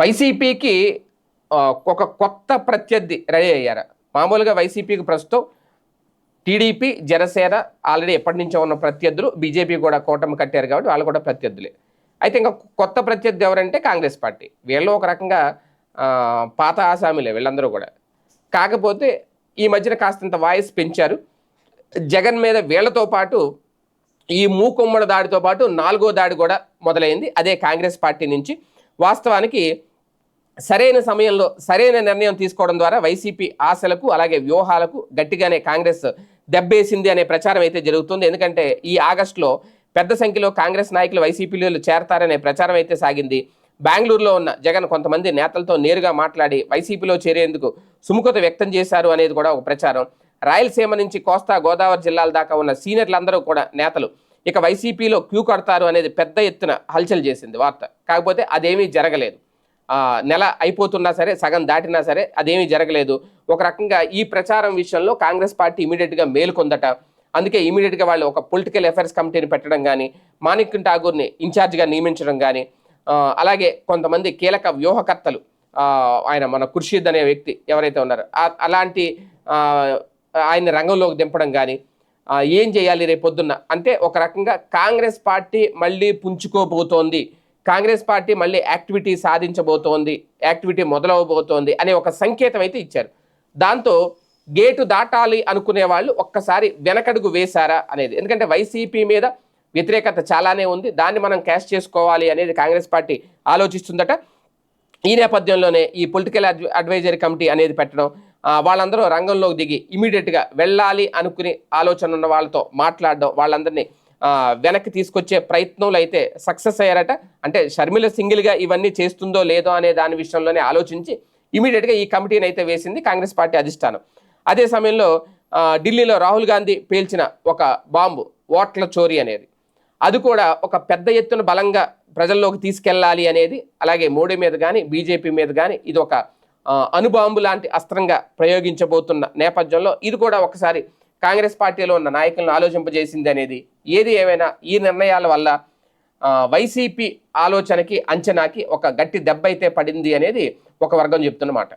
వైసీపీకి ఒక కొత్త ప్రత్యర్థి రెడీ అయ్యారు. మామూలుగా వైసీపీకి ప్రస్తుతం టీడీపీ జనసేన ఆల్రెడీ ఎప్పటి నుంచో ఉన్న ప్రత్యర్థులు బీజేపీ కూడా కూటమి కట్టారు కాబట్టి వాళ్ళు కూడా ప్రత్యర్థులే. అయితే ఇంకా కొత్త ప్రత్యర్థి ఎవరంటే కాంగ్రెస్ పార్టీ. వీళ్ళు ఒక రకంగా పాత ఆసామిలే వీళ్ళందరూ కూడా. కాకపోతే ఈ మధ్యన కాస్తంత వాయిస్ పెంచారు. జగన్ మీద వీళ్ళతో పాటు ఈ మూకుమ్మడి దాడితో పాటు నాలుగో దాడి కూడా మొదలైంది. అదే కాంగ్రెస్ పార్టీ నుంచి. వాస్తవానికి సరైన సమయంలో సరైన నిర్ణయం తీసుకోవడం ద్వారా వైసీపీ ఆశలకు అలాగే వ్యూహాలకు గట్టిగానే కాంగ్రెస్ దెబ్బేసింది అనే ప్రచారం అయితే జరుగుతుంది. ఎందుకంటే ఈ ఆగస్టులో పెద్ద సంఖ్యలో కాంగ్రెస్ నాయకులు వైసీపీలో చేరతారనే ప్రచారం అయితే సాగింది. బెంగళూరులో ఉన్న జగన్ కొంతమంది నేతలతో నేరుగా మాట్లాడి వైసీపీలో చేరేందుకు సుముఖత వ్యక్తం చేశారు అనేది కూడా ఒక ప్రచారం. రాయలసీమ నుంచి కోస్తా గోదావరి జిల్లాల దాకా ఉన్న సీనియర్లందరూ కూడా నేతలు ఇక వైసీపీలో క్యూ కడతారు అనేది పెద్ద ఎత్తున హల్చల్ చేసింది వార్త. కాకపోతే అదేమీ జరగలేదు. నెల అయిపోతున్నా సరే సగం దాటినా సరే అదేమీ జరగలేదు. ఒక రకంగా ఈ ప్రచారం విషయంలో కాంగ్రెస్ పార్టీ ఇమీడియట్గా మేలుకొందట అందుకే ఇమీడియట్గా వాళ్ళు ఒక పొలిటికల్ అఫైర్స్ కమిటీని పెట్టడం కానీ మాణిక్ ఠాగూర్ని ఇన్ఛార్జ్గా నియమించడం కానీ అలాగే కొంతమంది కీలక వ్యూహకర్తలు ఆయన మన ఖుర్షీద్ అనే వ్యక్తి ఎవరైతే ఉన్నారో అలాంటి ఆయన రంగంలోకి దింపడం కానీ ఏం చేయాలి రేపొద్దున్న పొద్దున్న అంటే ఒక రకంగా కాంగ్రెస్ పార్టీ మళ్ళీ పుంజుకోబోతోంది. కాంగ్రెస్ పార్టీ మళ్ళీ యాక్టివిటీ సాధించబోతోంది యాక్టివిటీ మొదలవబోతోంది అనే ఒక సంకేతం అయితే ఇచ్చారు. దాంతో గేటు దాటాలి అనుకునే వాళ్ళు ఒక్కసారి వెనకడుగు వేశారా అనేది. ఎందుకంటే వైసీపీ మీద వ్యతిరేకత చాలానే ఉంది దాన్ని మనం క్యాష్ చేసుకోవాలి అనేది కాంగ్రెస్ పార్టీ ఆలోచిస్తుందట. ఈ నేపథ్యంలోనే ఈ పొలిటికల్ అడ్వైజరీ కమిటీ అనేది పెట్టడం వాళ్ళందరూ రంగంలోకి దిగి ఇమీడియట్గా వెళ్ళాలి అనుకుని ఆలోచన ఉన్న వాళ్ళతో మాట్లాడడం వాళ్ళందరినీ వెనక్కి తీసుకొచ్చే ప్రయత్నంలో అయితే సక్సెస్ అయ్యారట. అంటే షర్మిల సింగిల్గా ఇవన్నీ చేస్తుందో లేదో అనే దాని విషయంలోనే ఆలోచించి ఇమీడియట్గా ఈ కమిటీని అయితే వేసింది కాంగ్రెస్ పార్టీ అధిష్టానం. అదే సమయంలో ఢిల్లీలో రాహుల్ గాంధీ పేల్చిన ఒక బాంబు ఓట్ల చోరీ అనేది. అది కూడా ఒక పెద్ద ఎత్తున బలంగా ప్రజల్లోకి తీసుకెళ్ళాలి అనేది అలాగే మోడీ మీద కానీ బీజేపీ మీద కానీ ఇది ఒక అణుబాంబు లాంటి అస్త్రంగా ప్రయోగించబోతున్న నేపథ్యంలో ఇది కూడా ఒకసారి కాంగ్రెస్ పార్టీలో ఉన్న నాయకులను ఆలోచింపజేసింది అనేది ఏది ఏమైనా ఈ నిర్ణయాల వల్ల వైసీపీ ఆలోచనకి అంచనాకి ఒక గట్టి దెబ్బ అయితే పడింది అనేది ఒక వర్గం చెప్తున్నమాట.